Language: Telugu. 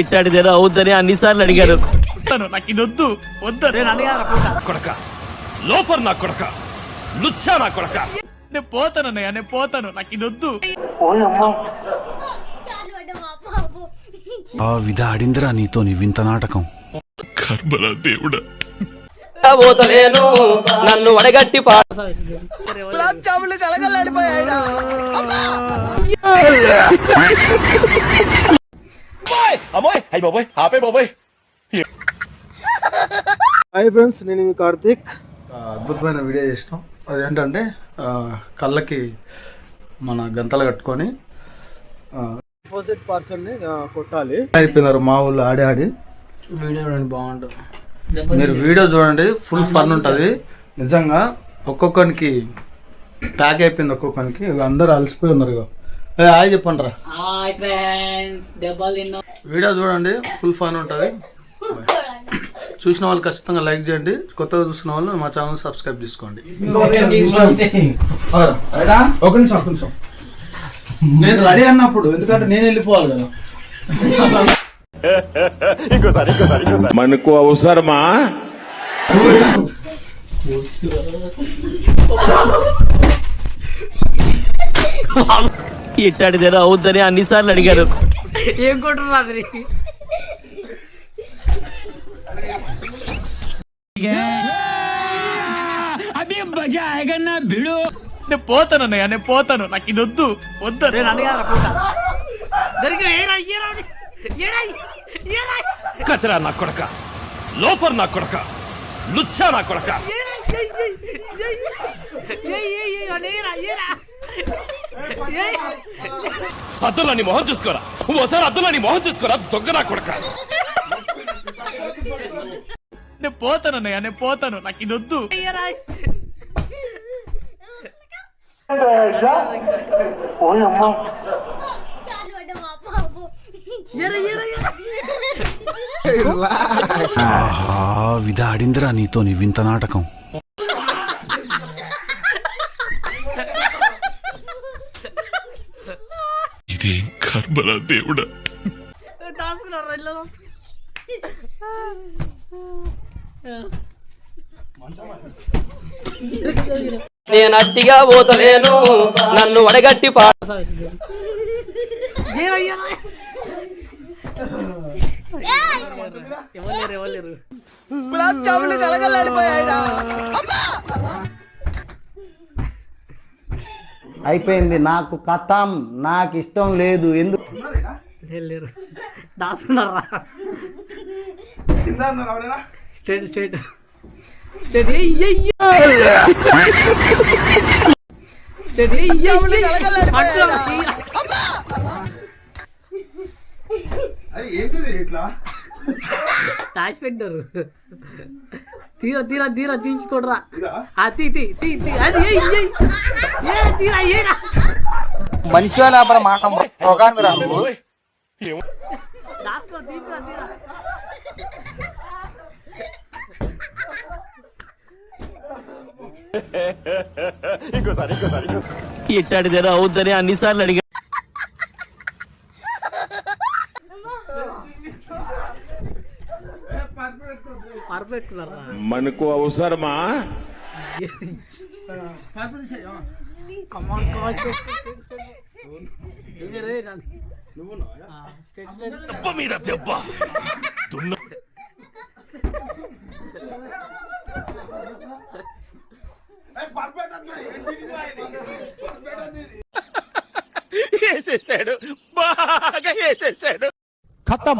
ఇట్టాడిదేదో అవుద్దని అన్నిసార్లు అడిగారు. నాకు ఇది వద్దు వద్దు కొడక. లోఫర్ నా కొడక. లుచ్చా నా కొడక. నేను పోతాను అన్నయ్య నేను పోతాను. నాకు ఇది వద్దు ఆ విధ ఆడిందిరా నీతో నీ వింత నాటకం. పోతలేను నన్ను వడగట్టి పా హాయ్ ఫ్రెండ్స్ నేను మీ కార్తీక్. అద్భుతమైన వీడియో చేసినాం. అదేంటంటే కళ్ళకి మన గంతలు కట్టుకొని ఆపోజిట్ పర్సన్ని కొట్టాలి. అయిపోయినారు మా ఊళ్ళో ఆడి ఆడి. వీడియో చూడండి బాగుంటుంది. మీరు వీడియో చూడండి ఫుల్ ఫన్ ఉంటుంది. నిజంగా ఒక్కొక్కరికి ప్యాక్ అయిపోయింది ఒక్కొక్కరికి అందరూ అలసిపోయి ఉన్నారు ఇక హాయ్ చెప్పండి రా హాయ్ ఫ్రెండ్స్ దెబ్బలు తిన్నా వీడియో చూడండి. ఫుల్ ఫన్ ఉంటుంది. చూసిన వాళ్ళు ఖచ్చితంగా లైక్ చేయండి. కొత్తగా చూసిన వాళ్ళు మా ఛానల్ సబ్స్క్రైబ్ చేసుకోండి. ఒక నిమిషం ఒక నిమిషం. నేను రెడీ అన్నప్పుడు ఎందుకంటే నేను వెళ్ళిపోవాలి కదా. మనకు అవసరమా? ఇట్టాడిదేదో అవుద్దని అన్నిసార్లు అడిగారు ఏం నేను పోతాను అన్నయ్య నేను పోతాను నాకు ఇది వద్దు వద్దు నేను అడిగాను పూట దొరికి ఏరా ఏరా ఏరా ఏరా కచరా నా కొడక లోఫర్ నా కొడక లుచ్చా నా కొడక ఏరా ఏయ్ ఏయ్ ఏయ్ అనేరా ఏరా ఏయ్ అద్దులో నీ మొహం చూసుకోరా. ఓసారి అద్దులో నీ మొహం చూసుకోరా దొంగ నా కొడక. నేను పోతాను అన్నయ్య నేను పోతాను. నాకు ఇది వద్దు. విధ ఆడిందిరా నీతో నీ వింత నాటకం. దాసుకున్నారు ఇల్లు నేను అట్టిగా పోతలేను నన్ను వడగట్టి పా ఏరా ఏరా ఎవరు ఎవరు అయిపోయింది. నాకు కథం నాకు ఇష్టం లేదు. ఎందుకు లేరు. దాసుకున్నారా? స్ట్రేట్ స్ట్రేట్ ఏయ్ ఏయ్ అట్లా తీరా. తీరా తీరా తీసుకోడరా. ఆ తీ తీ తీ తీ. అది ఏయ్ ఏయ్ ఏ తీరా ఏరా. మనిషి మాట? రోగాన్ని రా. దాసుకో తీరా. తీరా ఇట్టాడిదేదో అవుద్దని అన్నిసార్లు అడిగారు మనకు అవసరమా? దెబ్బ మీద దెబ్బ. వేసేసాడు బాగా వేసేసాడు ఖతం